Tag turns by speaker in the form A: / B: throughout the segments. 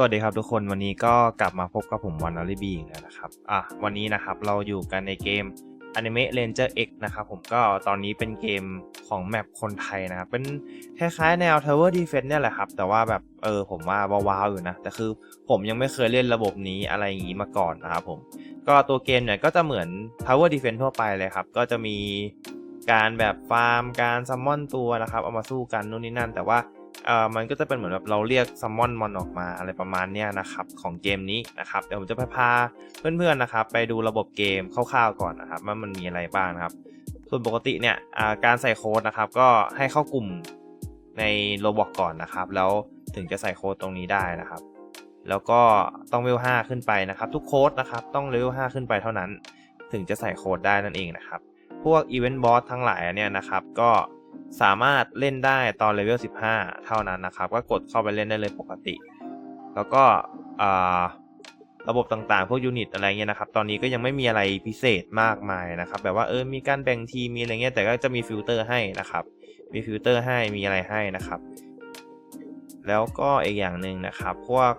A: สวัสดีครับทุกคนวันนี้ก็กลับมาพบกับผมวันอลิบีอีกแล้วนะครับอะวันนี้นะครับเราอยู่กันในเกม Anime Ranger X นะครับผมก็ตอนนี้เป็นเกมของแมปคนไทยนะครับ เป็นคล้ายๆแนว Tower Defense เนี่ยแหละครับ แต่ว่าแบบเออผมว่าว้าวๆอยู่นะ แต่คือผมยังไม่เคยเล่นระบบนี้อะไรอย่างนี้มาก่อนนะครับผม ก็ตัวเกมเนี่ยก็จะเหมือน Tower Defense ทั่วไปเลยครับ ก็จะมีการแบบฟาร์มการซัมมอนตัวนะครับ เอามาสู้กันนู่นนี่นั่น แต่ว่า เอ่อมันก็จะเป็นเหมือนแบบเราเรียกซัมมอนมอนออกมาอะไรประมาณเนี้ยนะครับของเกมนี้นะครับเดี๋ยวผมจะพาเพื่อนๆนะครับ ไปดูระบบเกมคร่าวๆก่อนนะครับว่ามันมีอะไรบ้างครับ ส่วนปกติเนี่ยการใส่โค้ดนะครับก็ให้เข้ากลุ่มในโรบอกก่อนนะครับ แล้วถึงจะใส่โค้ดตรงนี้ได้นะครับ แล้วก็ต้องเลเวล5ขึ้นไปนะครับ ทุกโค้ดนะครับต้องเลเวล5ขึ้นไปเท่านั้น ถึงจะใส่โค้ดได้นั่นเองนะครับ พวกอีเวนต์บอสทั้งหลายเนี่ยนะครับ ก็ สามารถเล่นได้ตอนเลเวล 15 เท่านั้นนะครับ ก็กดเข้าไปเล่นได้เลยปกติ แล้วก็ระบบต่างๆ พวกยูนิตอะไรเงี้ยนะครับ ตอนนี้ก็ยังไม่มีอะไรพิเศษมากมายนะครับ แบบว่าเออ มีการแบ่งทีม มีอะไรเงี้ย แต่ก็จะมีฟิลเตอร์ให้นะครับ มีฟิลเตอร์ให้ มีอะไรให้นะครับ แล้วก็อีกอย่างหนึ่งนะครับ พวก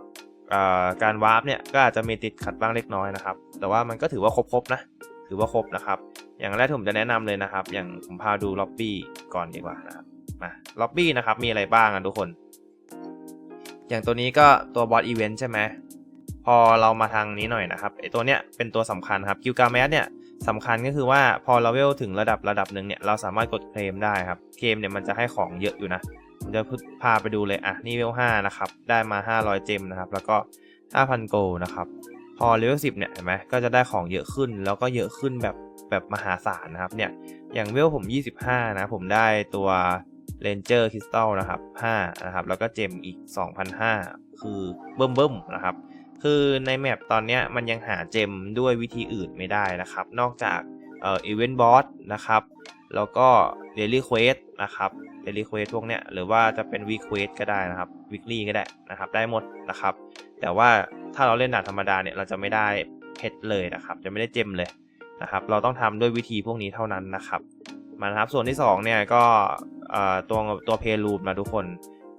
A: การวาร์ปเนี่ย ก็อาจจะมีติดขัดบ้างเล็กน้อยนะครับ แต่ว่ามันก็ถือว่าครบๆนะ ถือว่าครบนะครับ อย่างแรกที่ผมจะแนะนำเลยนะครับ อย่างผมพาดูล็อบบี้ก่อนดีกว่านะครับมาล็อบบี้นะครับ มีอะไรบ้างอะทุกคน อย่างตัวนี้ก็ตัวบอสอีเวนต์ใช่ไหมพอเรามาทางนี้หน่อยนะครับไอตัวเนี้ยเป็นตัวสำคัญครับกิลกาแมสเนี่ยสำคัญก็คือว่าพอเราเวลถึงระดับระดับหนึ่งเนี่ยเราสามารถกดเคลมได้ครับเกมเนี่ยมันจะให้ของเยอะอยู่นะผมจะพาไปดูเลยอะนี่เวล5นะครับได้มา 500 เจมนะครับแล้วก็ 5,000 โกลนะครับ พอเลเวล10เนี่ยเห็นไหมก็จะได้ของเยอะขึ้น แล้วก็เยอะขึ้นแบบแบบมหาศาลนะครับเนี่ยอย่างเวลผม 25 นะ ผมได้ตัว Ranger Crystal นะครับ5นะครับ แล้วก็เจมอีก2,500คือเบิ่มเบิ่มนะครับ คือในแมปตอนเนี้ยมันยังหาเจมด้วยวิธีอื่นไม่ได้นะครับ นอกจากเอ่อ Event Boss นะครับ แล้วก็ Daily Quest นะครับ Daily Quest พวกเนี้ยหรือว่าจะเป็น Week Quest ก็ได้นะครับ Weekly ก็ได้นะครับ ได้หมดนะครับ แต่ว่า ถ้าเราเล่นด่านธรรมดาเนี่ยเราจะไม่ได้เพชรเลยนะครับ จะไม่ได้เจมเลยนะครับ เราต้องทำด้วยวิธีพวกนี้เท่านั้นนะครับมานะครับส่วนที่2เนี่ยก็ตัวตัวเพลูมนะทุกคน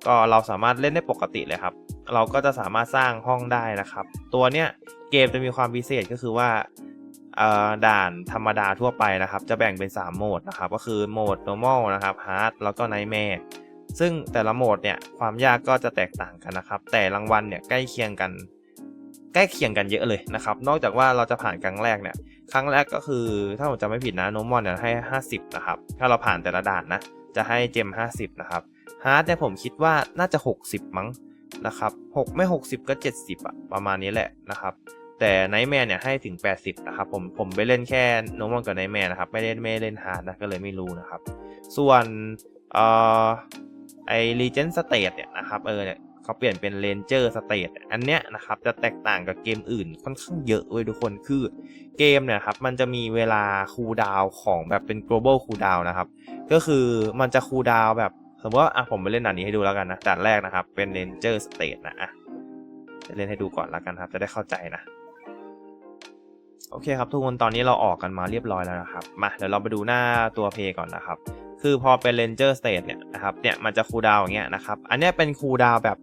A: ก็เราสามารถเล่นได้ปกติเลยครับ เราก็จะสามารถสร้างห้องได้นะครับ ตัวเนี้ยเกมจะมีความพิเศษก็คือว่าด่านธรรมดาทั่วไปนะครับ จะแบ่งเป็น 3 โหมดนะครับ ก็คือโหมด normal นะครับ hard แล้วก็ nightmare ซึ่งแต่ละโหมดเนี่ยความยากก็จะแตกต่างกันนะครับ แต่รางวัลเนี่ยใกล้เคียงกัน ใกล้เคียงกันเยอะเลยนะครับ นอกจากว่าเราจะผ่านครั้งแรกเนี่ย ครั้งแรกก็คือถ้าผมจำไม่ผิดนะโนมอนเนี่ยให้ 50 นะครับ ถ้าเราผ่านแต่ละด่านนะ จะให้เจม 50 นะครับ ฮาร์ดเนี่ยผมคิดว่าน่าจะ 60 มั้งนะครับ6ไม่ 60 ก็ 70อะประมาณนี้แหละนะครับ แต่ไนท์แมนเนี่ยให้ถึง 80 นะครับ ผม ผมไปเล่นแค่โนมอนกับไนท์แมนนะครับ ไม่ได้ไม่เล่นฮาร์ดนะ ก็เลยไม่รู้นะครับ ส่วนเอ่อไอรีเจนสเตทเนี่ยนะครับ เออเนี่ย เขาเปลี่ยนเป็นเ a นเจอร์สเตทอันเนี้ยนะครับจะแตกต่างกับเกมอื่นค่อนข้างเยอะเว้ยทุกคนคือเกมเนี่ยครับมันจะมีเวลาคูลดาวของแบบเป็น global cooldown นะครับ ก็คือมันจะคูลดาวแบบสมมติว่าอะผมไปเล่นด่านนี้ให้ดูแล้วกันนะด่านแรกนะครับเป็น ranger state นะอะจะเล่นให้ดูก่อนแล้วกันครับ จะได้เข้าใจนะโอเคครับทุกคนตอนนี้เราออกกันมาเรียบร้อยแล้วนะครับ มาเดี๋ยวเราไปดูหน้าตัวเพย์ก่อนนะครับ คือพอเป็น ranger state เนี่ยนะครับเนี่ยมันจะคูลดาวอย่างเงี้ยนะครับ อันเนี้ยเป็นคูลดาวแบบ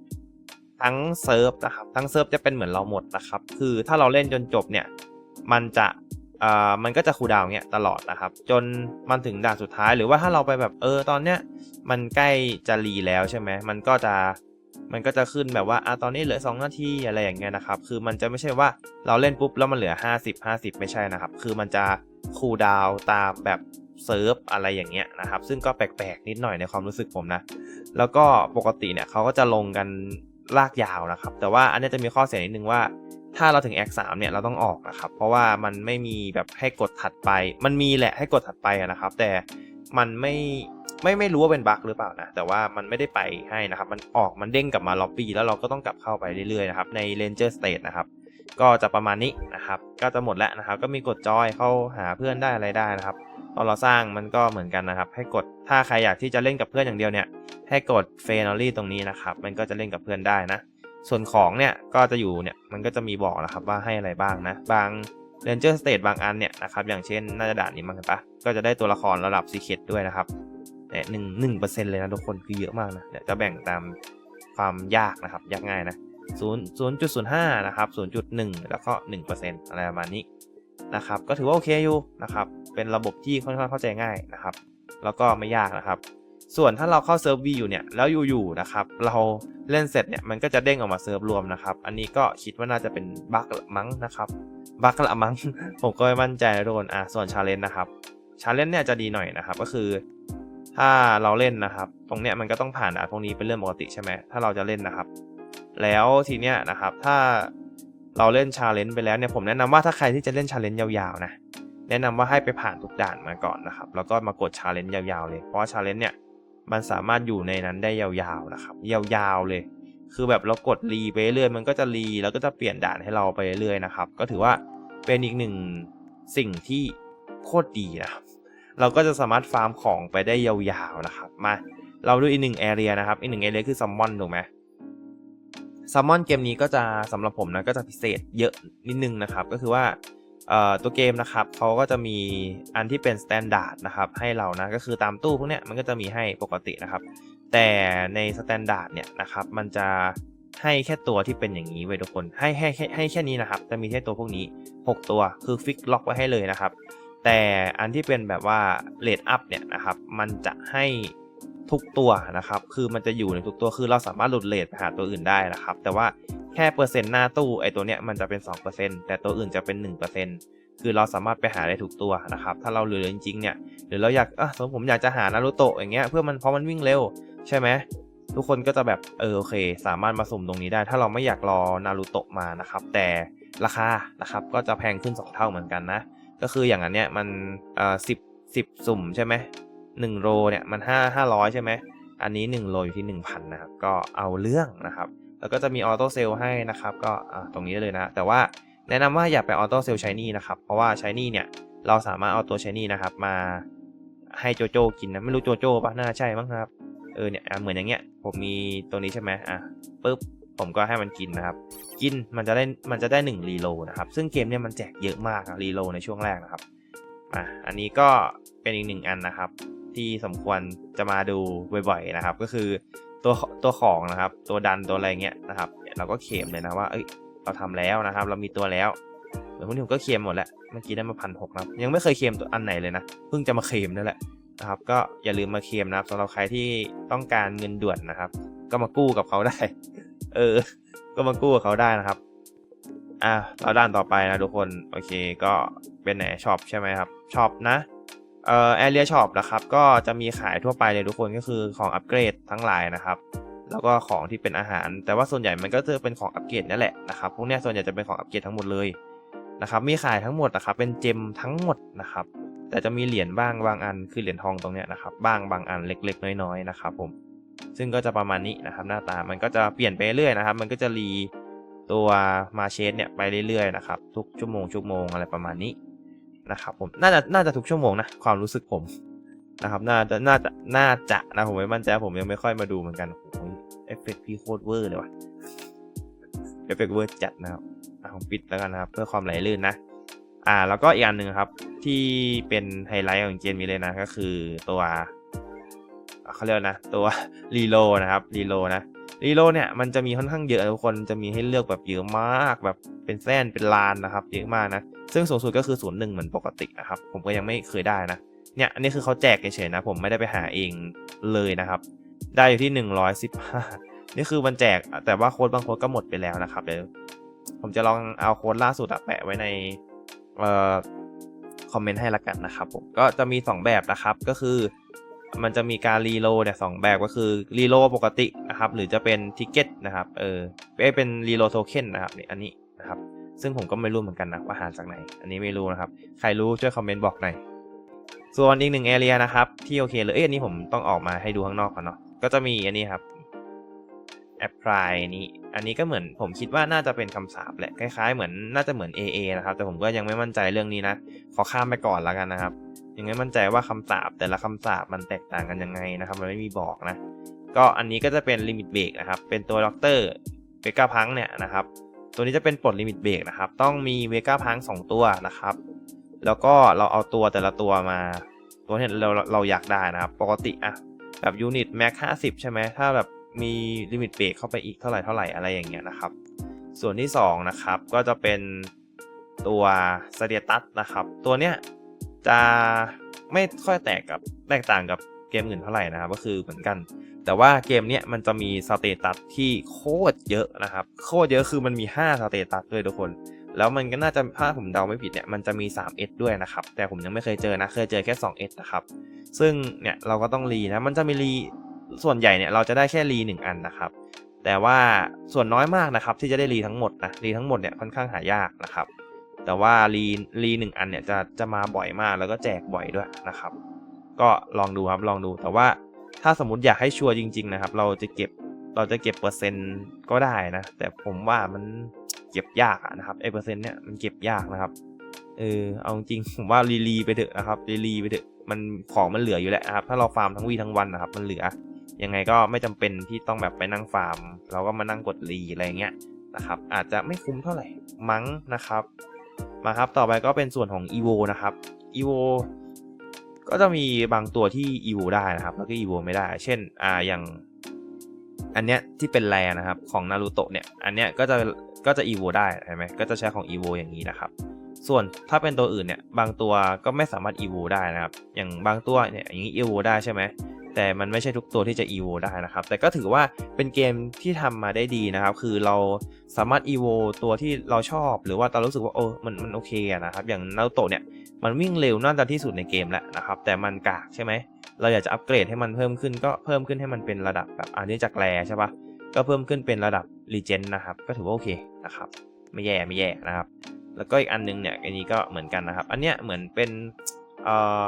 A: ทั้งเซิร์ฟนะครับทั้งเซิร์ฟจะเป็นเหมือนเราหมดนะครับ คือถ้าเราเล่นจนจบเนี่ยมันจะอ่ามันก็จะคูดาวเงี้ยตลอดนะครับ จนมันถึงด่านสุดท้ายหรือว่าถ้าเราไปแบบเออตอนเนี้ยมันใกล้จะรีแล้วใช่ไหมมันก็จะมันก็จะขึ้นแบบว่าอะตอนนี้เหลือ 2 นาทีอะไรอย่างเงี้ยนะครับ คือมันจะไม่ใช่ว่าเราเล่นปุ๊บแล้วมันเหลือ 50 50 ไม่ใช่นะครับ คือมันจะคูดาวตามแบบเซิร์ฟอะไรอย่างเงี้ยนะครับ ซึ่งก็แปลกๆนิดหน่อยในความรู้สึกผมนะ แล้วก็ปกติเนี่ยเขาก็จะลงกัน ลากยาวนะครับ แต่ว่าอันนี้จะมีข้อเสียนิดนึงว่า ถ้าเราถึง X 3เนี่ยเราต้องออกนะครับ เพราะว่ามันไม่มีแบบให้กดถัดไป มันมีแหละให้กดถัดไปนะครับ แต่มันไม่ไม่ไม่รู้ว่าเป็นบั๊กหรือเปล่านะ แต่ว่ามันไม่ได้ไปให้นะครับ มันออกมันเด้งกลับมาล็อบบี้แล้วเราก็ต้องกลับเข้าไปเรื่อยๆนะครับใน Ranger State นะครับ ก็จะประมาณนี้นะครับ ก็จะหมดแล้วนะครับ ก็มีกดจอยเข้าหาเพื่อนได้อะไรได้นะครับ ตอนเราสร้างมันก็เหมือนกันนะครับ ให้กดถ้าใครอยากที่จะเล่นกับเพื่อนอย่างเดียวเนี่ย ให้กดเฟนอรี่ตรงนี้นะครับ มันก็จะเล่นกับเพื่อนได้นะ ส่วนของเนี่ยก็จะอยู่เนี่ยมันก็จะมีบอกนะครับว่าให้อะไรบ้างนะ บาง Ranger State บางอันเนี่ยนะครับอย่างเช่นน่าจะด่านนี้มั้งเห็นปะก็จะได้ตัวละครระดับซีเคดด้วยนะครับแต่ยหนึ่งหนึ่งเปอร์เซ็นต์เลยนะทุกคนคือเยอะมากนะเดี๋ยวจะแบ่งตามความยากนะครับ ยากง่ายนะ0 0.05นย์จุดศูนย์ห้านะครับ0.1แล้วก็1%อะไรประมาณนี้ นะครับก็ถือว่าโอเคอยู่นะครับเป็นระบบที่ค่อนข้างเข้าใจง่ายนะครับ แล้วก็ไม่ยากนะครับ ส่วนถ้าเราเข้าเซิร์ฟวีอยู่เนี่ยแล้วอยู่ๆนะครับเราเล่นเสร็จเนี่ยมันก็จะเด้งออกมาเซิร์ฟรวมนะครับ อันนี้ก็คิดว่าน่าจะเป็นบั๊กมั้งนะครับบั๊กละมั้ง ผมก็ไม่มั่นใจนะทุกคนอะส่วนชาเลนจ์นะครับชาเลนจ์เนี่ยจะดีหน่อยนะครับ ก็คือถ้าเราเล่นนะครับ ตรงเนี้ยมันก็ต้องผ่านด่านพวกนี้เป็นเรื่องปกติใช่ไหมถ้าเราจะเล่นนะครับ แล้วทีเนี้ยนะครับ ถ้า เราเล่นชาเลนจ์ไปแล้วเนี่ยผมแนะนำว่าถ้าใครที่จะเล่นชาเลนจ์ยาวๆนะแนะนำว่าให้ไปผ่านทุกด่านมาก่อนนะครับแล้วก็มากดชาเลนจ์ยาวๆเลยเพราะว่าชาเลนจ์เนี่ยมันสามารถอยู่ในนั้นได้ยาวๆนะครับยาวๆเลย คือแบบเรากดรีไปเรื่อยมันก็จะรีแล้วก็จะเปลี่ยนด่านให้เราไปเรื่อยนะครับ ก็ถือว่าเป็นอีกหนึ่งสิ่งที่โคตรดีนะครับเราก็จะสามารถฟาร์มของไปได้ยาวๆนะครับมาเราดูอีกหนึ่งแอเรียนะครับอีกหนึ่งแอเรียคือซัมมอนถูกไหม ซัมมอนเกมนี้ก็จะสำหรับผมนะก็จะพิเศษเยอะนิดนึงนะครับ ก็คือว่าตัวเกมนะครับเขาก็จะมีอันที่เป็นสแตนดาร์ดนะครับให้เรานะก็คือตามตู้พวกเนี้ยมันก็จะมีให้ปกตินะครับ แต่ในสแตนดาร์ดเนี่ยนะครับมันจะให้แค่ตัวที่เป็นอย่างนี้ไว้ทุกคนให้ให้ให้ให้แค่นี้นะครับ จะมีแค่ตัวพวกนี้ 6 ตัวคือฟิกล็อกไว้ให้เลยนะครับ แต่อันที่เป็นแบบว่าเลดอัพเนี่ยนะครับมันจะให้ ทุกตัวนะครับ คือมันจะอยู่ในทุกตัว คือเราสามารถหลุดเลทไปหาตัวอื่นได้นะครับ แต่ว่าแค่เปอร์เซ็นต์หน้าตู้ไอตัวเนี้ยมันจะเป็น 2%แต่ตัวอื่นจะเป็น 1%คือเราสามารถไปหาได้ทุกตัวนะครับ ถ้าเราเหลือจริงๆเนี่ย หรือเราอยากอะสมมติผมอยากจะหานารูโตะอย่างเงี้ย เพื่อมันเพราะมันวิ่งเร็วใช่ไหมทุกคนก็จะแบบเออโอเค สามารถมาสุ่มตรงนี้ได้ ถ้าเราไม่อยากรอนารูโตะมานะครับ แต่ราคานะครับก็จะแพงขึ้น 2 เท่าเหมือนกันนะ ก็คืออย่างนั้นเนี่ยมันเอ่อสิบสิบสุ่มใช่ไหม หนึ่งโรเนี่ยมันห้าห้าร้อยใช่ไหมอันนี้1โลอยู่ที่ 1,000นะครับก็เอาเรื่องนะครับแล้วก็จะมีออโต้เซลให้นะครับก็ตรงนี้ได้เลยนะ แต่ว่าแนะนำว่าอย่าไปออโต้เซลใช้นี่นะครับเพราะว่าใช้นี่เนี่ยเราสามารถเอาตัวใช้นี่นะครับมาให้โจโจ้กินนะไม่รู้โจโจ้ปะน่าใช่มั้งครับเออเนี่ยเหมือนอย่างเงี้ยผมมีตัวนี้ใช่ไหมอะปุ๊บผมก็ให้มันกินนะครับ กินมันจะได้มันจะได้1รีโลนะครับซึ่งเกมเนี่ยมันแจกเยอะมากอะรีโลในช่วงแรกนะครับอะอันนี้ก็เป็นอีกหนึ่งอันนะครับ ที่สมควรจะมาดูบ่อยๆนะครับ ก็คือตัวตัวของนะครับ ตัวดันตัวอะไรเงี้ยนะครับ เราก็เคลมเลยนะว่าเอ้ยเราทำแล้วนะครับ เรามีตัวแล้วเหมือนพวกนี้ผมก็เคลมหมดแล้วเมื่อกี้ได้มาพันหกนะครับยังไม่เคยเคลมตัวอันไหนเลยนะเพิ่งจะมาเคลมนั่นแหละนะครับ ก็อย่าลืมมาเคลมนะครับสำหรับใครที่ต้องการเงินด่วนนะครับ ก็มากู้กับเขาได้ เออ ก็มากู้กับเขาได้นะครับอะเราด้านต่อไปนะทุกคนโอเคก็เป็นไหนช็อปใช่ไหมครับช็อปนะ เอ่อแอเรียช็อปนะครับก็จะมีขายทั่วไปเลยทุกคนก็คือของอัปเกรดทั้งหลายนะครับแล้วก็ของที่เป็นอาหาร แต่ว่าส่วนใหญ่มันก็จะเป็นของอัปเกรดนั่นแหละนะครับพวกนี้ส่วนใหญ่จะเป็นของอัปเกรดทั้งหมดเลยนะครับมีขายทั้งหมดนะครับเป็นเจมทั้งหมดนะครับแต่จะมีเหรียญบ้างบางอันคือเหรียญทองตรงเนี้ยนะครับบ้างบางอันเล็กๆ น้อยๆนะครับผมซึ่งก็จะประมาณนี้นะครับหน้าตามันก็จะเปลี่ยนไปเรื่อยนะครับ มันก็จะรีตัวมาเชสเนี่ยไปเรื่อยๆนะครับทุกชั่วโมงชั่วโมงอะไรประมาณนี้ นะครับผมน่าจะน่าจะทุกชั่วโมงนะความรู้สึกผมนะครับน่าจะน่าจะน่าจะนะผมไม่มั่นใจผมยังไม่ค่อยมาดูเหมือนกันโอ้เอฟเฟกต์พี่โคตรเวอร์เลยว่ะเอฟเฟกต์เวอร์จัดนะครับอะผมปิดแล้วกันนะครับ เพื่อความไหลลื่นนะ อ่า แล้วก็อีกอันหนึ่งครับ ที่เป็นไฮไลท์ของเกมนี้เลยนะ ก็คือตัวเขาเรียกนะ ตัวรีโลนะครับรีโลนะ รีโลเนี่ยมันจะมีค่อนข้างเยอะทุกคนจะมีให้เลือกแบบเยอะมากแบบเป็นแส้นเป็นลานนะครับเยอะมากนะ ซึ่งสูงสุดก็คือศูนย์หนึ่งเหมือนปกตินะครับ ผมก็ยังไม่เคยได้นะเนี่ยอันนี้คือเขาแจกเฉยๆนะ ผมไม่ได้ไปหาเองเลยนะครับ ได้อยู่ที่หนึ่งร้อยสิบห้านี่คือมันแจกแต่ว่าโค้ดบางโค้ดก็หมดไปแล้วนะครับเดี๋ยวผมจะลองเอาโค้ดล่าสุดอะแปะไว้ในเอ่อคอมเมนต์ให้ละกันนะครับผมก็จะมี 2 แบบนะครับก็คือ มันจะมีการรีโลเนี่ยสองแบบก็คือรีโลปกตินะครับหรือจะเป็นทิกเก็ตนะครับเออเป็นรีโลโทเค็นนะครับนี่อันนี้นะครับซึ่งผมก็ไม่รู้เหมือนกันนะว่าหาจากไหน อันนี้ไม่รู้นะครับ ใครรู้ช่วยคอมเมนต์บอกหน่อยส่วนอีกหนึ่งแอเรียนะครับที่โอเคเลยเอ้ยอันนี้ผมต้องออกมาให้ดูข้างนอกก่อนเนาะก็จะมีอันนี้ครับ apply นี้ อันนี้ก็เหมือนผมคิดว่าน่าจะเป็นคำสาปแหละคล้ายๆเหมือนน่าจะเหมือน AA นะครับ แต่ผมก็ยังไม่มั่นใจเรื่องนี้นะ ขอข้ามไปก่อนแล้วกันนะครับ ยังไม่มั่นใจว่าคำสาปแต่ละคำสาปมันแตกต่างกันยังไงนะครับ มันไม่มีบอกนะ ก็อันนี้ก็จะเป็นลิมิตเบรกนะครับ เป็นตัวด็อกเตอร์เวก้าพังเนี่ยนะครับ ตัวนี้จะเป็นปลดลิมิตเบรกนะครับ ต้องมีเวก้าพังสองตัวนะครับ แล้วก็เราเอาตัวแต่ละตัวมา ตัวที่เราเราอยากได้นะครับ ปกติอะแบบยูนิตแม็กห้าสิบใช่ไหมถ้าแบบมีลิมิตเบรกเข้าไปอีกเท่าไหร่เท่าไหร่อะไรอย่างเงี้ยนะครับ ส่วนที่สองนะครับก็จะเป็นตัวสเตตัสนะครับ ตัวเนี้ย จะไม่ค่อยแตกกับแตกต่างกับเกมอื่นเท่าไหร่นะครับก็คือเหมือนกัน แต่ว่าเกมเนี้ยมันจะมีสเตตัสที่โคตรเยอะนะครับ โคตรเยอะคือมันมี 5 สเตตัสด้วยทุกคน แล้วมันก็น่าจะถ้าผมเดาไม่ผิดเนี่ยมันจะมี 3S ด้วยนะครับ แต่ผมยังไม่เคยเจอนะเคยเจอแค่ 2S นะครับ ซึ่งเนี่ยเราก็ต้องรีนะมันจะมีรีส่วนใหญ่เนี่ยเราจะได้แค่รีหนึ่งอันนะครับ แต่ว่าส่วนน้อยมากนะครับที่จะได้รีทั้งหมดนะรีทั้งหมดเนี่ยค่อนข้างหายากนะครับ แต่ว่ารีรีหนึ่งอันเนี่ยจะจะมาบ่อยมากแล้วก็แจกบ่อยด้วยนะครับ ก็ลองดูครับลองดูแต่ว่าถ้าสมมติอยากให้ชัวร์จริง ๆ นะครับ เราจะเก็บเราจะเก็บเปอร์เซ็นต์ก็ได้นะ แต่ผมว่ามันเก็บยากนะครับไอเปอร์เซ็นต์เนี่ยมันเก็บยากนะครับเออเอาจริงผมว่ารีรีไปเถอะนะครับรีรีไปเถอะมันของมันเหลืออยู่แล้วนะครับถ้าเราฟาร์มทั้งวีทั้งวันนะครับ มันเหลือยังไงก็ไม่จำเป็นที่ต้องแบบไปนั่งฟาร์ม เราก็มานั่งกดรีอะไรเงี้ยนะครับ อาจจะไม่คุ้มเท่าไหร่มั้งนะครับ มาครับ ต่อไปก็เป็นส่วนของ EVO นะครับ EVO ก็จะมีบางตัวที่ EVO ได้นะครับ แล้วก็ EVO ไม่ได้ เช่นอ่าอย่างอันเนี้ยที่เป็นแรนะครับของนารูโตะเนี่ย อันเนี้ยก็จะก็จะ EVO ได้ใช่ไหมก็จะใช้ของ EVO อย่างนี้นะครับ ส่วนถ้าเป็นตัวอื่นเนี่ยบางตัวก็ไม่สามารถ EVO ได้นะครับ อย่างบางตัวเนี่ยอย่างนี้ EVO ได้ใช่ไหม แต่มันไม่ใช่ทุกตัวที่จะ EVO ได้นะครับ แต่ก็ถือว่าเป็นเกมที่ทำมาได้ดีนะครับ คือเราสามารถ EVO ตัวที่เราชอบ หรือว่าเรารู้สึกว่าโอ้มันมันโอเคนะครับ อย่างนาโตะเนี่ยมันวิ่งเร็วน่าจะที่สุดในเกมแล้วนะครับ แต่มันกากใช่ไหม เราอยากจะอัปเกรดให้มันเพิ่มขึ้นก็เพิ่มขึ้นให้มันเป็นระดับแบบอันนี้จากแรใช่ปะก็เพิ่มขึ้นเป็นระดับรีเจนนะครับ ก็ถือว่าโอเคนะครับไม่แย่ไม่แย่นะครับ แล้วก็อีกอันนึงเนี่ยอันนี้ก็เหมือนกันนะครับ อันเนี้ยเหมือนเป็นเอ่อ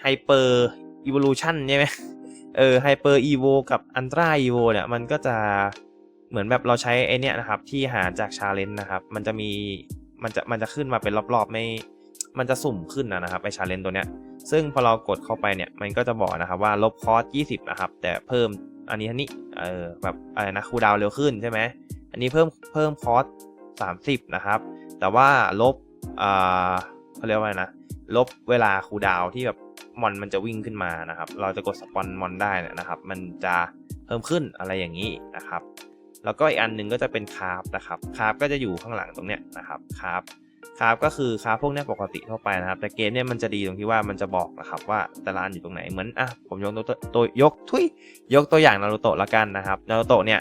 A: ไฮเปอร์อี o ว u ชันใช่ไหม เออไฮเปอร์อีโวกับอันตราอีโวเนี่ยมันก็จะเหมือนแบบเราใช้ไอเนี้ยนะครับ ที่หาจากชาเลนจ์นะครับ มันจะมีมันจะมันจะขึ้นมาเป็นรอบๆไม่ มันจะสุ่มขึ้นนะนะครับไอชาเลนจ์ตัวเนี้ย ซึ่งพอเรากดเข้าไปเนี่ยมันก็จะบอกนะครับว่าลบคอส20 นะครับ แต่เพิ่มอันนี้อันนี้เออแบบอะไรนะคูลดาวเร็วขึ้นใช่ไหมอันนี้เพิ่มเพิ่มคอส30 นะครับ แต่ว่าลบอ่าเขาเรียกว่าไงนะลบเวลาคูลดาวที่แบบ มอนมันจะวิ่งขึ้นมานะครับ เราจะกดสปอนมอนได้นะครับ มันจะเพิ่มขึ้นอะไรอย่างนี้นะครับ แล้วก็อีกอันหนึงก็จะเป็นคาร์บนะครับคาร์บก็จะอยู่ข้างหลังตรงเนี้ยนะครับคาร์บคาร์บก็คือคาร์บพวกนี้ปกติทั่วไปนะครับ แต่เกมเนี้ยมันจะดีตรงที่ว่ามันจะบอกนะครับว่าแต่ละอันอยู่ตรงไหนเหมือนอะผมยกตัวตัวยกทุยยกตัวอย่างนารูโตะละกันนะครับนารูโตะเนี่ย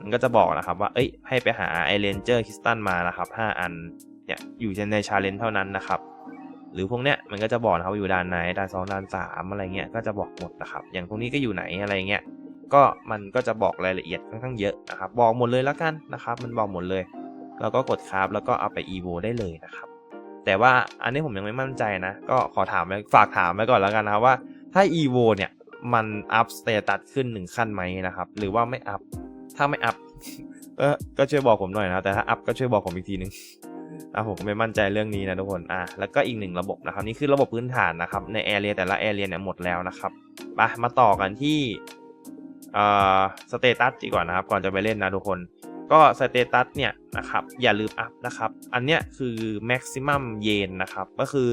A: มันก็จะบอกนะครับว่าเอ้ยให้ไปหาไอเลนเจอร์คริสตัลมานะครับ5อันเนี่ยอยู่ในชาเลนจ์เท่านั้นนะครับ หรือพวกเนี้ยมันก็จะบอกนะครับว่าอยู่ด่านไหนด่านสองด่านสามอะไรเงี้ยก็จะบอกหมดนะครับ อย่างพวกนี้ก็อยู่ไหนอะไรเงี้ยก็มันก็จะบอกรายละเอียดค่อนข้างเยอะนะครับ บอกหมดเลยแล้วกันนะครับ มันบอกหมดเลยเราก็กดคราฟแล้วก็เอาไป evo ได้เลยนะครับ แต่ว่าอันนี้ผมยังไม่มั่นใจนะ ก็ขอถามฝากถามไว้ก่อนแล้วกันนะว่าถ้า evo เนี่ยมันอัพสเตตัสขึ้นหนึ่งขั้นไหมนะครับ หรือว่าไม่อัพถ้าไม่อัพก็ก็ช่วยบอกผมหน่อยนะแต่ถ้าอัพก็ช่วยบอกผมอีกทีนึง อะผมไม่มั่นใจเรื่องนี้นะทุกคนอะแล้วก็อีกหนึ่งระบบนะครับนี่คือระบบพื้นฐานนะครับในแอเรียแต่ละแอเรียเนี่ยหมดแล้วนะครับไปมาต่อกันที่เอ่อสเตตัสดีกว่านะครับ ก่อนจะไปเล่นนะทุกคนก็สเตตัสเนี่ยนะครับอย่าลืมอัพนะครับ อันเนี้ยคือ maximum เยนนะครับก็คือ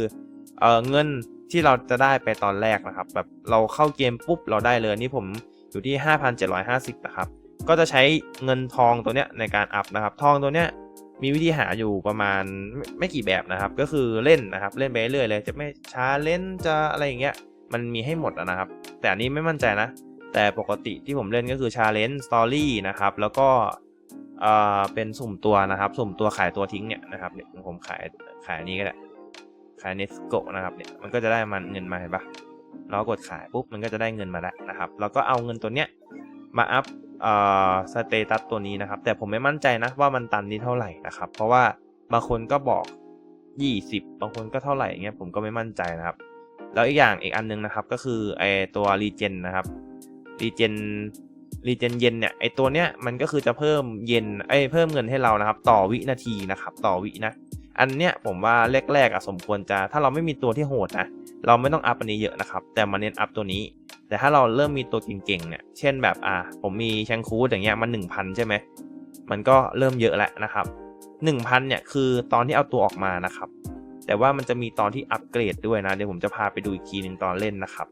A: เอ่อเงินที่เราจะได้ไปตอนแรกนะครับ แบบเราเข้าเกมปุ๊บเราได้เลยนี่ผมอยู่ที่ 5,750นะครับก็จะใช้เงินทองตัวเนี้ยในการอัพนะครับ ทองตัวเนี้ย มีวิธีหาอยู่ประมาณไม่ไม่กี่แบบนะครับ ก็คือเล่นนะครับ เล่นไปเรื่อยเลย จะไม่ช้าเล่นจะอะไรอย่างเงี้ย มันมีให้หมดนะครับ แต่อันนี้ไม่มั่นใจนะ แต่ปกติที่ผมเล่นก็คือชาเลนจ์สตอรี่นะครับ แล้วก็เอ่อเป็นสุ่มตัวนะครับ สุ่มตัวขายตัวทิ้งเนี่ยนะครับเนี่ยผมขายขายนี้ก็ได้ขายเนสโกนะครับเนี่ยมันก็จะได้มันเงินมาเห็นปะเรากดขายปุ๊บมันก็จะได้เงินมาแล้วนะครับ แล้วก็เอาเงินตัวเนี้ยมาอัพ สเตตัสตัวนี้นะครับ แต่ผมไม่มั่นใจนะว่ามันตันนี้เท่าไหร่นะครับ เพราะว่าบางคนก็บอก 20 บางคนก็เท่าไหร่เงี้ยผมก็ไม่มั่นใจนะครับ แล้วอีกอย่างอีกอันนึงนะครับก็คือไอตัวรีเจนนะครับรีเจนรีเจนเย็นเนี่ยไอตัวเนี้ยมันก็คือจะเพิ่มเย็นไอเพิ่มเงินให้เรานะครับ ต่อวินาทีนะครับ ต่อวินะอันเนี้ยผมว่าแรกๆอะสมควรจะถ้าเราไม่มีตัวที่โหดนะเราไม่ต้องอัพอันนี้เยอะนะครับ แต่มาเน้นอัพตัวนี้ แต่ถ้าเราเริ่มมีตัวเก่งๆเนี่ยเช่นแบบอ่าผมมีแชงคูดอย่างเงี้ยมันหนึ่งพันใช่ไหมมันก็เริ่มเยอะแล้วนะครับหนึ่งพันเนี่ยคือตอนที่เอาตัวออกมานะครับ แต่ว่ามันจะมีตอนที่อัปเกรดด้วยนะเดี๋ยวผมจะพาไปดูอีกทีหนึ่งตอนเล่นนะครับ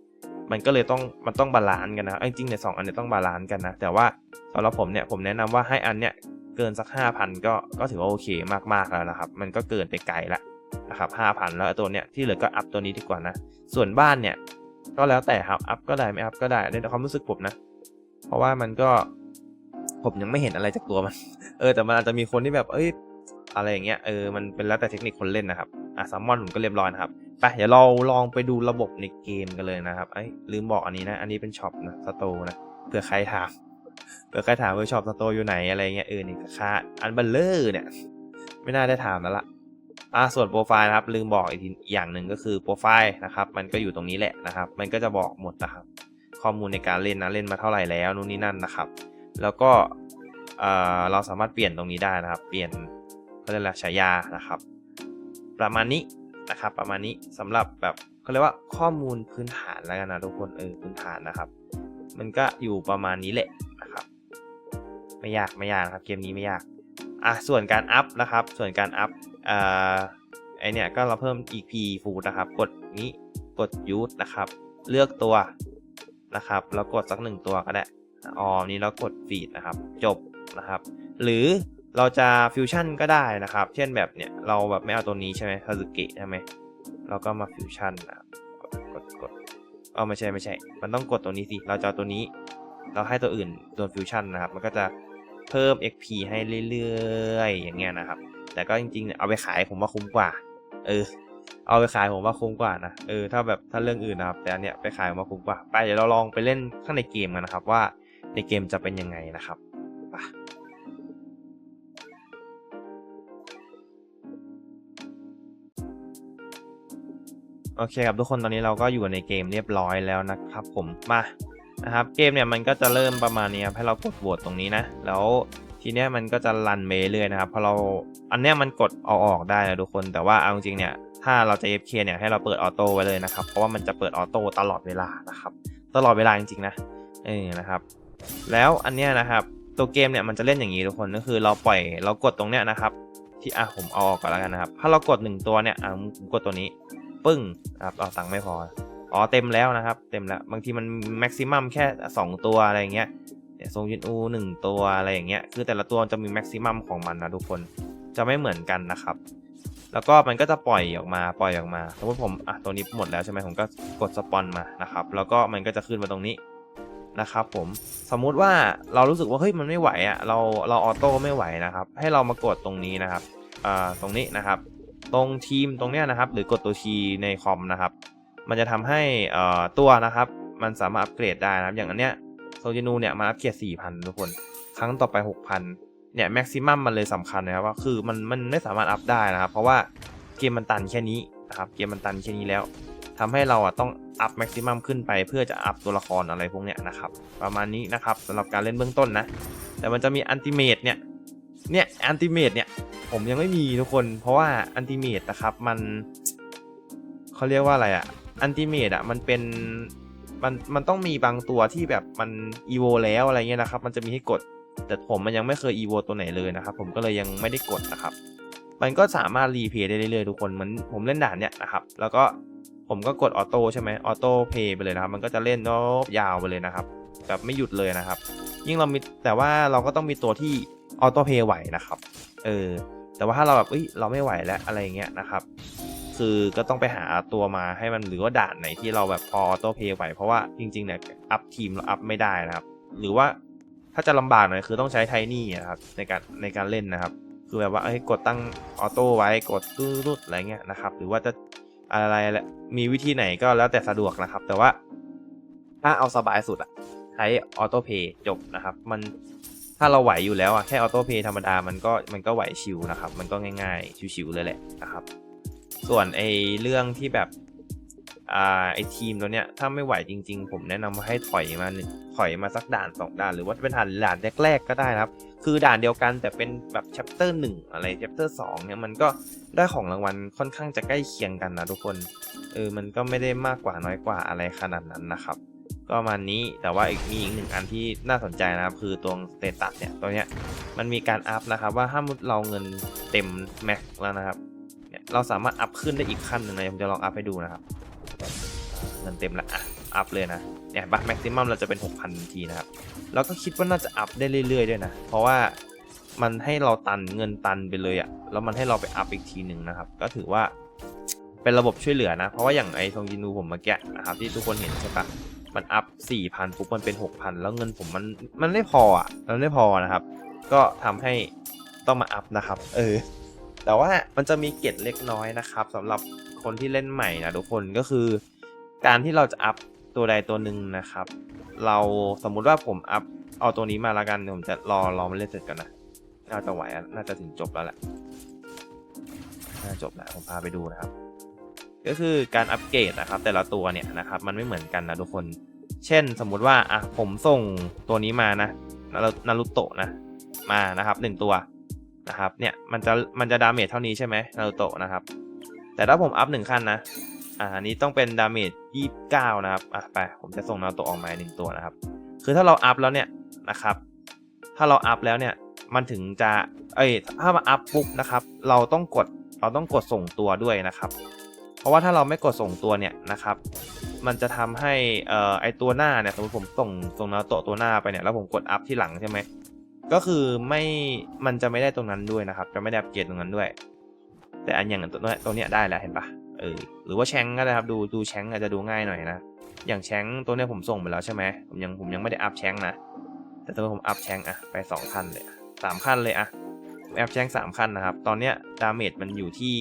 A: มันก็เลยต้องมันต้องบาลานซ์กันนะจริงๆเนี่ยสองอันเนี้ต้องบาลานซ์กันนะแต่ว่าสำหรับผมเนี่ยผมแนะนำว่าให้อันเนี้ยเกินสักห้าพันก็ก็ถือว่าโอเคมากๆแล้วนะครับ มันก็เกินไปไกลละนะครับห้าพันแล้วตัวเนี้ยที่เหลือก็อัพตัวนี้ดีกว่านะ ส่วนบ้านเนี่ย ก็แล้วแต่ครับ อัพก็ได้ไม่อัพก็ได้ในความรู้สึกผมนะ เพราะว่ามันก็ผมยังไม่เห็นอะไรจากตัวมัน เออแต่มันอาจจะมีคนที่แบบ เอ้ย อะไรอย่างเงี้ย เออ มันเป็นแล้วแต่เทคนิคคนเล่นนะครับ อะซัมมอนผมก็เรียบร้อยนะครับ ไป เดี๋ยวเราลองไปดูระบบในเกมกันเลยนะครับ ไอ้ลืมบอกอันนี้นะ อันนี้เป็นช็อปนะ สโตนะ เผื่อใครถาม เผื่อใครถามว่าช็อปสโตอยู่ไหนอะไรเงี้ย เออ นี่ค่าอันเบลเลอร์เนี่ย ไม่น่าได้ถามแล้วล่ะ อ่าส่วนโปรไฟล์นะครับลืมบอกอีกอย่างหนึ่งก็คือโปรไฟล์นะครับมันก็อยู่ตรงนี้แหละนะครับ มันก็จะบอกหมดนะครับ ข้อมูลในการเล่นนะเล่นมาเท่าไหร่แล้วนู่นนี่นั่นนะครับ แล้วก็เอ่อเราสามารถเปลี่ยนตรงนี้ได้นะครับ เปลี่ยนเขาเรียกอะไรฉายานะครับ ประมาณนี้นะครับ ประมาณนี้สำหรับแบบเขาเรียกว่าข้อมูลพื้นฐานแล้วกันนะทุกคนเออพื้นฐานนะครับ มันก็อยู่ประมาณนี้แหละนะครับ ไม่ยากไม่ยากนะครับเกมนี้ไม่ยากอะส่วนการอัพนะครับ ส่วนการอัพ อ่อไอเนี่ยก็เราเพิ่ม EP food นะครับ กดนี้กด use นะครับ เลือกตัวนะครับแล้วกดสักหนึ่งตัวก็ได้อ๋อนี้เรากดฟีดนะครับ จบนะครับ หรือเราจะฟิวชั่นก็ได้นะครับ เช่นแบบเนี่ยเราแบบไม่เอาตัวนี้ใช่ไหมคาซึเกะใช่ไหมเราก็มาฟิวชั่นนะครับกดกดกดเออไม่ใช่ไม่ใช่ มันต้องกดตัวนี้สิ เราจะเอาตัวนี้ เราให้ตัวอื่นโดนฟิวชั่นนะครับ มันก็จะเพิ่ม XP ให้เรื่อยๆ อย่างเงี้ยนะครับ แต่ก็จริงๆเนี่ยเอาไปขายผมว่าคุ้มกว่า เออ เอาไปขายผมว่าคุ้มกว่านะ เออ ถ้าแบบถ้าเรื่องอื่นนะครับ แต่อันเนี้ยไปขายผมว่าคุ้มกว่า ไปเดี๋ยวเราลองไปเล่นข้างในเกมกันนะครับ ว่าในเกมจะเป็นยังไงนะครับไปโอเคครับทุกคนตอนนี้เราก็อยู่ในเกมเรียบร้อยแล้วนะครับผมมานะครับเกมเนี่ยมันก็จะเริ่มประมาณนี้ครับให้เรากดโหวตตรงนี้นะ แล้ว ทีเนี้ยมันก็จะรันเมเรื่อยนะครับพอเราอันเนี้ยมันกดเอาออกได้นะทุกคนแต่ว่าเอาจริงเนี่ยถ้าเราจะ FK เนี่ยให้เราเปิดออโต้ไว้เลยนะครับเพราะว่ามันจะเปิดออโต้ตลอดเวลานะครับตลอดเวลาจริงๆนะเออนะครับแล้วอันเนี้ยนะครับตัวเกมเนี่ยมันจะเล่นอย่างนี้ทุกคนก็คือเราปล่อยเรากดตรงเนี้ยนะครับที่อะผมเอาออกก่อนแล้วกันนะครับ ถ้าเรากดหนึ่งตัวเนี่ยอะผมกดตัวนี้ ปึ้งครับเอาตังค์ไม่พออ๋อเต็มแล้วนะครับ เต็มแล้วบางทีมันแม็กซิมัมแค่ 2 ตัวอะไรอย่างเงี้ย ทรงยุนอูหนึ่งตัวอะไรอย่างเงี้ยคือแต่ละตัวจะมีแม็กซิมัมของมันนะทุกคนจะไม่เหมือนกันนะครับ แล้วก็มันก็จะปล่อยออกมาปล่อยออกมาสมมติผมอะตัวนี้หมดแล้วใช่ไหมผมก็กดสปอนมานะครับแล้วก็มันก็จะขึ้นมาตรงนี้นะครับผมสมมุติว่าเรารู้สึกว่าเฮ้ยมันไม่ไหวอะเราเราออโต้ไม่ไหวนะครับ ให้เรามากดตรงนี้นะครับอ่าตรงนี้นะครับ ตรงทีมตรงเนี้ยนะครับ หรือกดตัวทีในคอมนะครับ มันจะทำให้อ่อตัวนะครับ มันสามารถอัปเกรดได้นะครับ อย่างอันเนี้ย โซจินูเนี่ยมาอัปเกรด4,000ทุกคน ครั้งต่อไป6,000เนี่ยแม็กซิมัมมันเลยสำคัญนะครับว่าคือมันมันไม่สามารถอัพได้นะครับ เพราะว่าเกมมันตันแค่นี้นะครับเกมมันตันแค่นี้แล้วทำให้เราอะต้องอัพแม็กซิมัมขึ้นไปเพื่อจะอัพตัวละครอะไรพวกเนี้ยนะครับประมาณนี้นะครับสำหรับการเล่นเบื้องต้นนะ แต่มันจะมีอันติเมตเนี่ยเนี่ยอันติเมตเนี่ยผมยังไม่มีทุกคน เพราะว่าอันติเมตนะครับมันเขาเรียกว่าอะไรอะอันติเมตอะมันเป็น มันมันต้องมีบางตัวที่แบบมันอีโวแล้วอะไรเงี้ยนะครับ มันจะมีให้กด แต่ผมมันยังไม่เคยอีโวตัวไหนเลยนะครับ ผมก็เลยยังไม่ได้กดนะครับ มันก็สามารถรีเพย์ได้เรื่อยๆทุกคนเหมือนผมเล่นด่านเนี้ยนะครับ แล้วก็ผมก็กดออโต้ใช่ไหมออโต้เพย์ไปเลยนะครับ มันก็จะเล่นยาวไปเลยนะครับแบบไม่หยุดเลยนะครับ ยิ่งเรามีแต่ว่าเราก็ต้องมีตัวที่ออโต้เพย์ไหวนะครับ เออ แต่ว่าถ้าเราแบบเอ้ยเราไม่ไหวแล้วอะไรเงี้ยนะครับ คือก็ต้องไปหาตัวมาให้มันหรือว่าด่านไหนที่เราแบบพอออโต้เพย์ไหวเพราะว่าจริงๆเนี่ยอัพทีมเราอัพไม่ได้นะครับ หรือว่าถ้าจะลำบากหน่อยคือต้องใช้ไทนี่นะครับในการในการเล่นนะครับ คือแบบว่าเอ้ยกดตั้งออโต้ไว้กดตุ๊ดๆอะไรเงี้ยนะครับ หรือว่าจะอะไรมีวิธีไหนก็แล้วแต่สะดวกนะครับ แต่ว่าถ้าเอาสบายสุดอะใช้ออโต้เพย์จบนะครับ มันถ้าเราไหวอยู่แล้วอะแค่ออโต้เพย์ธรรมดามันก็มันก็ไหวชิวนะครับ มันก็ง่ายๆ ชิวๆเลยแหละนะครับ ส่วนไอเรื่องที่แบบอ่าไอทีมตัวเนี้ยถ้าไม่ไหวจริง ๆ ผมแนะนำว่าให้ถอยมาถอยมาสักด่านสองด่าน หรือว่าเป็นด่านด่านแรก ๆ ก็ได้ครับ คือด่านเดียวกันแต่เป็นแบบแชปเตอร์หนึ่งอะไรแชปเตอร์สองเนี่ยมันก็ได้ของรางวัลค่อนข้างจะใกล้เคียงกันนะทุกคนเออมันก็ไม่ได้มากกว่าน้อยกว่าอะไรขนาดนั้นนะครับก็ประมาณนี้แต่ว่าอีกมีอีกหนึ่งอันที่น่าสนใจนะครับ คือตรงสเตตัสเนี่ยตัวเนี้ยมันมีการอัพนะครับว่าถ้ามเราเงินเต็มแม็กแล้วนะครับ เราสามารถอัพขึ้นได้อีกขั้นหนึ่งนะผมจะลองอัพให้ดูนะครับเงินเต็มละอะอัพเลยนะเนี่ยบัคแม็กซิมัมเราจะเป็น 6,000 ทีนะครับแล้วก็คิดว่าน่าจะอัพได้เรื่อยๆด้วยนะ เพราะว่ามันให้เราตันเงินตันไปเลยอะแล้วมันให้เราไปอัพอีกทีหนึ่งนะครับ ก็ถือว่าเป็นระบบช่วยเหลือนะ เพราะว่าอย่างไอทองยินูผมเมื่อกี้นะครับที่ทุกคนเห็นใช่ปะมันอัพ 4,000ปุ๊บมันเป็น 6,000 แล้วเงินผมมันมันไม่พออะมันไม่พอนะครับ ก็ทำให้ต้องมาอัพนะครับ เออ แต่ว่ามันจะมีเกร็ดเล็กน้อยนะครับสำหรับคนที่เล่นใหม่นะทุกคนก็คือ การที่เราจะอัพตัวใดตัวหนึ่งนะครับ เราสมมุติว่าผมอัพเอาตัวนี้มาแล้วกันผมจะรอรอมันเล่นเสร็จก่อนนะน่าจะไหวน่าจะถึงจบแล้วแหละน่าจบแล้วผมพาไปดูนะครับ ก็คือการอัปเกรดนะครับ แต่ละตัวเนี่ยนะครับ มันไม่เหมือนกันนะทุกคน เช่นสมมุติว่าอะผมส่งตัวนี้มานะนารุโตะนะมานะครับหนึ่งตัว นะครับเนี่ยมันจะมันจะดาเมจเท่านี้ใช่ไหมนารุโตะนะครับ แต่ถ้าผมอัพหนึ่งขั้นนะอ่านี้ต้องเป็นดาเมจยี่สิบเก้านะครับอะไปผมจะส่งนารุโตะออกมาหนึ่งตัวนะครับ คือถ้าเราอัพแล้วเนี่ยนะครับ ถ้าเราอัพแล้วเนี่ยมันถึงจะเอ้ยถ้ามาอัพปุ๊บนะครับ เราต้องกดเราต้องกดส่งตัวด้วยนะครับ เพราะว่าถ้าเราไม่กดส่งตัวเนี่ยนะครับ มันจะทำให้เอ่อไอตัวหน้าเนี่ยสมมติผมส่งส่งนารุโตะตัวหน้าไปเนี่ยแล้วผมกดอัพที่หลังใช่ไหม ก็คือไม่มันจะไม่ได้ตรงนั้นด้วยนะครับ จะไม่ได้อัปเกรดตรงนั้นด้วย แต่อันอย่างตัวนี้ตัวเนี้ยได้แล้วเห็นปะเออหรือว่าแชงก็ได้ครับดูดูแชงอาจจะดูง่ายหน่อยนะอย่างแชงตัวเนี้ยผมส่งไปแล้วใช่ไหมผมยังผมยังไม่ได้อัพแชงนะแต่ตัวผมอัพแชงอะไปสองขั้นเลยสามขั้นเลยอะอัพแชงสามขั้นนะครับ ตอนเนี้ยดาเมจมันอยู่ที่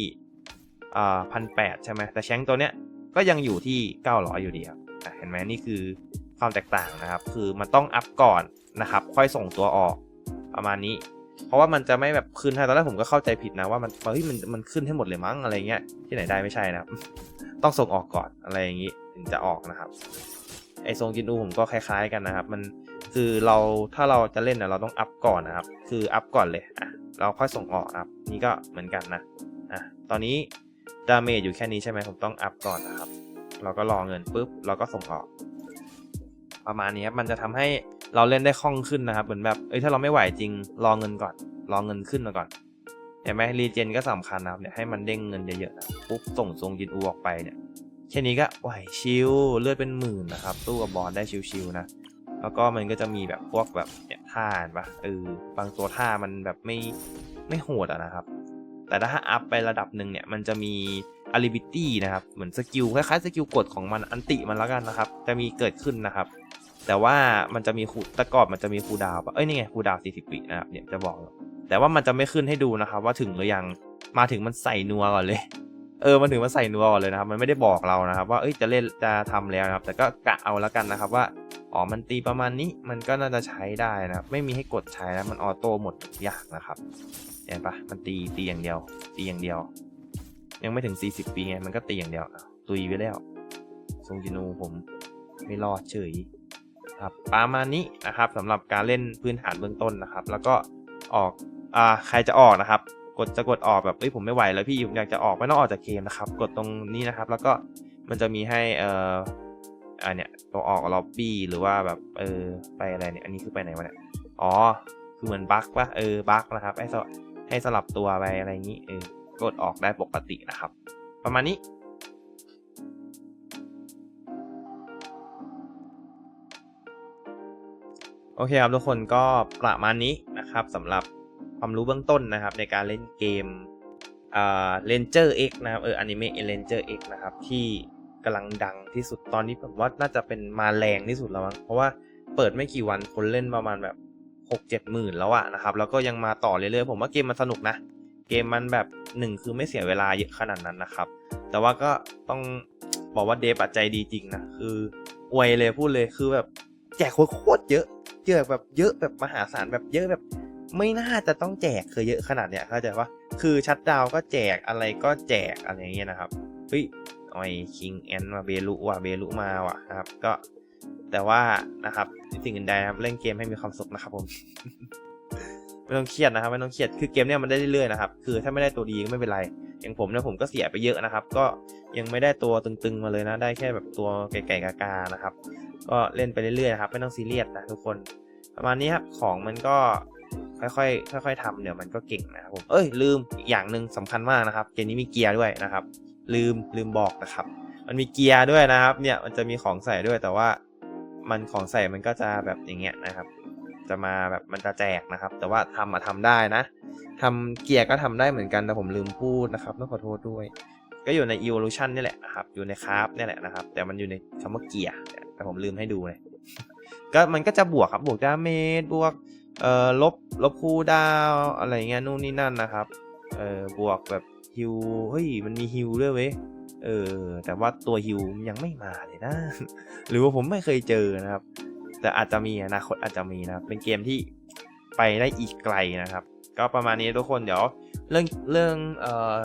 A: อ่าพันแปดใช่ไหมแต่แชงตัวเนี้ยก็ยังอยู่ที่เก้าร้อยอยู่ดีครับเห็นไหมนี่คือความแตกต่างนะครับ คือมันต้องอัพก่อนนะครับ ค่อยส่งตัวออก ประมาณนี้ เพราะว่ามันจะไม่แบบขึ้นให้ตอนแรกผมก็เข้าใจผิดนะว่ามันเฮ้ยมันมันขึ้นให้หมดเลยมั้งอะไรเงี้ยที่ไหนได้ไม่ใช่นะครับต้องส่งออกก่อนอะไรอย่างนี้ถึงจะออกนะครับไอทรงจินอูผมก็คล้ายๆกันนะครับ มันคือเราถ้าเราจะเล่นนะเราต้องอัพก่อนนะครับ คืออัพก่อนเลยอะเราค่อยส่งออกนะครับนี่ก็เหมือนกันนะอะตอนนี้ดาเมจอยู่แค่นี้ใช่ไหมผมต้องอัพก่อนนะครับ เราก็รอเงินปุ๊บเราก็ส่งออก ประมาณนี้ครับมันจะทำให้ เราเล่นได้คล่องขึ้นนะครับ เหมือนแบบเอ้ยถ้าเราไม่ไหวจริงรอเงินก่อน รอเงินขึ้นมาก่อนเห็นไหมรีเจนก็สำคัญนะครับเนี่ยให้มันเด้งเงินเยอะๆนะปุ๊บส่งทรงจินอูออกไปเนี่ยแค่นี้ก็ไหวชิลเลือดเป็นหมื่นนะครับสู้กับบอสได้ชิลๆนะแล้วก็มันก็จะมีแบบพวกแบบเนี่ยท่าปะเออบางตัวท่ามันแบบไม่ไม่โหดอะนะครับ แต่ถ้าอัพไประดับหนึ่งเนี่ยมันจะมี ability นะครับ เหมือนสกิลคล้ายๆสกิลกดของมันอันติมันแล้วกันนะครับ จะมีเกิดขึ้นนะครับ แต่ว่ามันจะมีคูตะกอบมันจะมีคูดาวปะเอ้ยนี่ไงคูดาว 40 วินะครับเนี่ยจะบอก แต่ว่ามันจะไม่ขึ้นให้ดูนะครับว่าถึงหรือยังมาถึงมันใส่นัวก่อนเลย เออมันถึงมันใส่นัวก่อนเลยนะครับ มันไม่ได้บอกเรานะครับ ว่าเอ้ยจะเล่นจะทำแล้วนะครับ แต่ก็กะเอาแล้วกันนะครับว่าอ๋อมันตีประมาณนี้มันก็น่าจะใช้ได้นะครับไม่มีให้กดใช้แล้วมันออโต้หมดทุกอย่างนะครับเห็นปะมันตีตีอย่างเดียว ตีอย่างเดียว ยังไม่ถึง 40 ปีไงมันก็ตีอย่างเดียวอ้าวตุยไปแล้วทรงจินูผมไม่รอดเฉย ครับประมาณนี้นะครับสำหรับการเล่นพื้นฐานเบื้องต้นนะครับ แล้วก็ออกอ่าใครจะออกนะครับ กดจะกดออกแบบเอ้ยผมไม่ไหวแล้วพี่ผมอยากจะออกไม่ต้องออกจากเกมนะครับ กดตรงนี้นะครับ แล้วก็มันจะมีให้เอ่ออ่าเนี่ยตัวออกล็อบบี้หรือว่าแบบเออไปอะไรเนี่ยอันนี้คือไปไหนวะเนี่ยอ๋อคือเหมือนบั๊กปะเออบั๊กนะครับให้สลับให้สลับตัวไปอะไรอย่างนี้เออกดออกได้ปกตินะครับ ประมาณนี้ โอเคครับทุกคนก็ประมาณนี้นะครับสำหรับความรู้เบื้องต้นนะครับ ในการเล่นเกมเอ่า Ranger X นะครับเอออนิเมะ Ranger X นะครับ ที่กำลังดังที่สุดตอนนี้ผมว่าน่าจะเป็นมาแรงที่สุดแล้วมั้งเพราะว่าเปิดไม่กี่วันคนเล่นประมาณแบบหกเจ็ดหมื่นแล้วอะนะครับ แล้วก็ยังมาต่อเรื่อยๆผมว่าเกมมันสนุกนะ เกมมันแบบหนึ่งคือไม่เสียเวลาเยอะขนาดนั้นนะครับ แต่ว่าก็ต้องบอกว่าเดฟอะใจดีจริงนะคืออวยเลยพูดเลยคือแบบแจกโคตรเยอะ แจกแบบเยอะแบบมหาศาลแบบเยอะแบบ ไม่น่าจะต้องแจกคือเยอะขนาดเนี้ยเข้าใจว่าคือชัดดาวก็แจกอะไรก็แจกอะไรอย่างเงี้ยนะครับเฮ้ยไอ้คิงแอนมาเบลุว่ะเบลุมาว่ะนะครับ ก็แต่ว่านะครับสิ่งอื่นใดนะครับเล่นเกมให้มีความสุขนะครับผมไม่ต้องเครียดนะครับไม่ต้องเครียดคือเกมเนี้ยมันได้เรื่อยๆนะครับ คือถ้าไม่ได้ตัวดีก็ไม่เป็นไร อย่างผมเนี่ยผมก็เสียไปเยอะนะครับ ก็ยังไม่ได้ตัวตึงๆมาเลยนะ ได้แค่แบบตัวไก่ๆกาๆนะครับ ก็เล่นไปเรื่อยๆนะครับไม่ต้องซีเรียสนะทุกคนประมาณนี้ครับของมันก็ค่อยๆค่อยๆทำเดี๋ยวมันก็เก่งนะครับผมเอ้ยลืมอีกอย่างหนึ่งสำคัญมากนะครับเกมนี้มีเกียร์ด้วยนะครับ ลืมลืมบอกนะครับ มันมีเกียร์ด้วยนะครับ เนี่ยมันจะมีของใส่ด้วยแต่ว่ามันของใส่มันก็จะแบบอย่างเงี้ยนะครับ จะมาแบบมันจะแจกนะครับ แต่ว่าทำมาทำได้นะทำเกียร์ก็ทำได้เหมือนกันแต่ผมลืมพูดนะครับต้องขอโทษด้วย ก็อยู่ใน evolution นี่แหละนะครับ อยู่ในคราฟนี่แหละนะครับ แต่มันอยู่ในคำว่าเกียร์แต่ผมลืมให้ดูเลยก็มันก็จะบวกครับบวกดาเมจบวกเอ่อลบลบคูดาวอะไรเงี้ยนู่นนี่นั่นนะครับเอ่อบวกแบบฮิวเฮ้ยมันมีฮิวด้วยเว้ยเออแต่ว่าตัวฮิวยังไม่มาเลยนะ หรือว่าผมไม่เคยเจอนะครับ แต่อาจจะมีอนาคตอาจจะมีนะครับ เป็นเกมที่ไปได้อีกไกลนะครับ ก็ประมาณนี้ทุกคนเดี๋ยวเรื่องเรื่องเอ่อ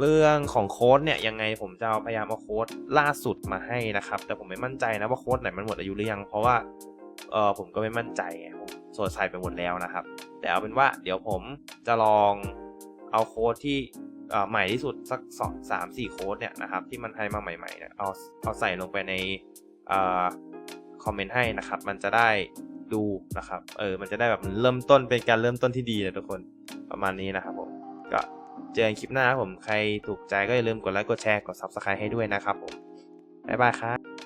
A: เรื่องของโค้ดเนี่ยยังไงผมจะพยายามเอาโค้ดล่าสุดมาให้นะครับ แต่ผมไม่มั่นใจนะว่าโค้ดไหนมันหมดอายุหรือยัง เพราะว่าเออผมก็ไม่มั่นใจผมสดใส่ไปหมดแล้วนะครับ แต่เอาเป็นว่าเดี๋ยวผมจะลองเอาโค้ดที่ใหม่ที่สุดสักสองสามสี่โค้ดเนี่ยนะครับที่มันให้มาใหม่ๆเนี่ยเอาเอาใส่ลงไปในอ คอมเมนต์ให้นะครับ มันจะได้ดูนะครับ เออ มันจะได้แบบเริ่มต้นเป็นการเริ่มต้นที่ดีนะทุกคน ประมาณนี้นะครับผม ก็เจอกันคลิปหน้าครับผม ใครถูกใจก็อย่าลืมกดไลค์ กดแชร์ กด Subscribe ให้ด้วยนะครับผม บ๊ายบายครับ